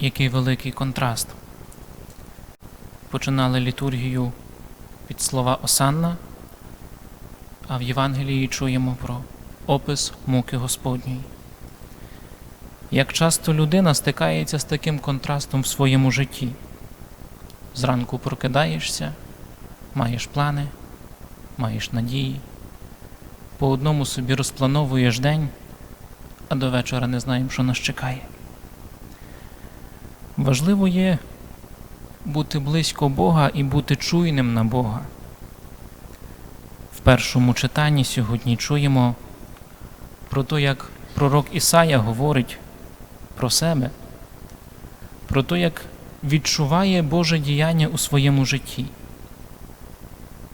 Який великий контраст. Починали літургію від слова Осанна, а в Євангелії чуємо про опис муки Господньої. Як часто людина стикається з таким контрастом в своєму житті. Зранку прокидаєшся, маєш плани, маєш надії, по одному собі розплановуєш день, а до вечора не знаємо, що нас чекає. Важливо є бути близько Бога і бути чуйним на Бога. В першому читанні сьогодні чуємо про те, як пророк Ісая говорить про себе, про те, як відчуває Боже діяння у своєму житті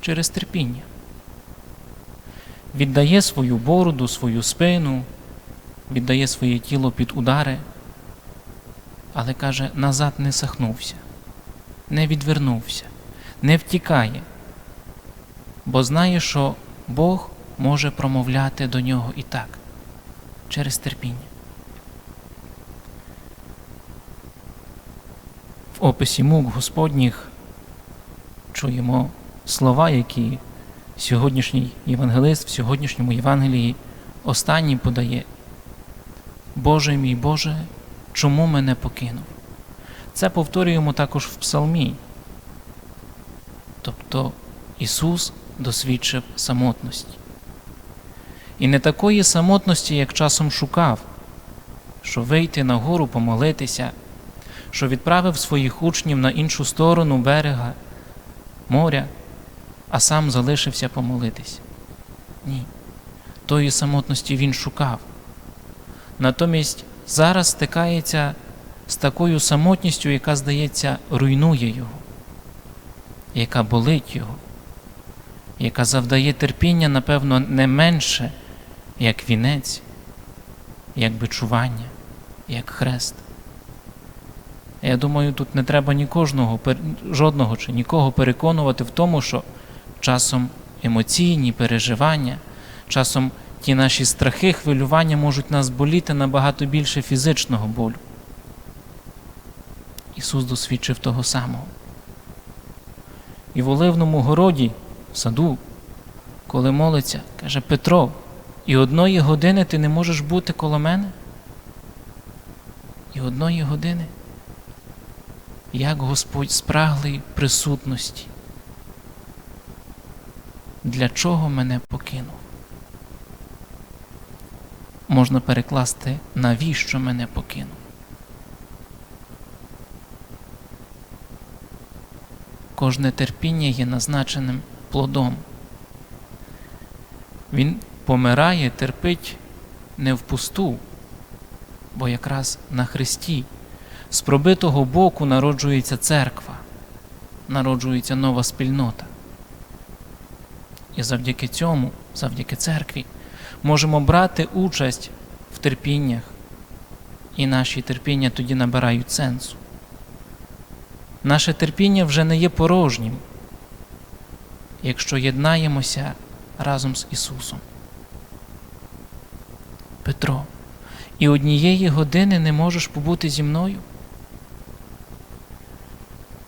через терпіння. Віддає свою бороду, свою спину, віддає своє тіло під удари, але каже, назад не сахнувся, не відвернувся, не втікає, бо знає, що Бог може промовляти до нього і так, через терпіння. В описі мук Господніх чуємо слова, які сьогоднішній євангелист в сьогоднішньому Євангелії останній подає. Боже мій Боже, чому мене покинув? Це повторюємо також в Псалмі. Тобто Ісус досвідчив самотності. І не такої самотності, як часом шукав, що вийти на гору помолитися, що відправив своїх учнів на іншу сторону берега, моря, а сам залишився помолитись. Ні. Тої самотності він шукав. Натомість зараз стикається з такою самотністю, яка, здається, руйнує його, яка болить його, яка завдає терпіння, напевно, не менше, як вінець, як бичування, як хрест. Я думаю, тут не треба ні кожного, жодного чи нікого переконувати в тому, що часом емоційні переживання, часом ті наші страхи, хвилювання можуть нас боліти набагато більше фізичного болю. Ісус досвідчив того самого. І в Оливному городі, в саду, коли молиться, каже Петро, і одної години ти не можеш бути коло мене? І одної години, як Господь спраглий присутності. Для чого мене покинув? Можна перекласти, навіщо мене покинув? Кожне терпіння є назначеним плодом. Він помирає, терпить не впусту, бо якраз на Христі з пробитого боку народжується церква, народжується нова спільнота. І завдяки цьому, завдяки церкві, можемо брати участь в терпіннях, і наші терпіння тоді набирають сенсу. Наше терпіння вже не є порожнім, якщо єднаємося разом з Ісусом. Петро, і однієї години не можеш побути зі мною?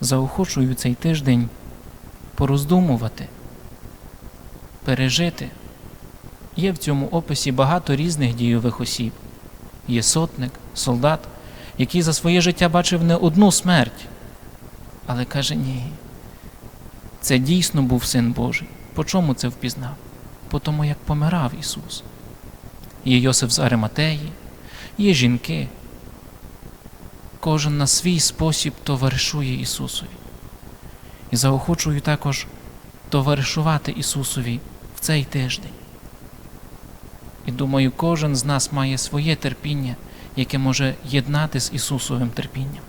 Заохочую цей тиждень пороздумувати, пережити. Є в цьому описі багато різних дійових осіб. Є сотник, солдат, який за своє життя бачив не одну смерть, але каже ні. Це дійсно був син Божий. По чому це впізнав? По тому, як помирав Ісус. Є Йосиф з Ариматеї, є жінки. Кожен на свій спосіб товаришує Ісусові. І заохочую також товаришувати Ісусові в цей тиждень. І думаю, кожен з нас має своє терпіння, яке може єднати з Ісусовим терпінням.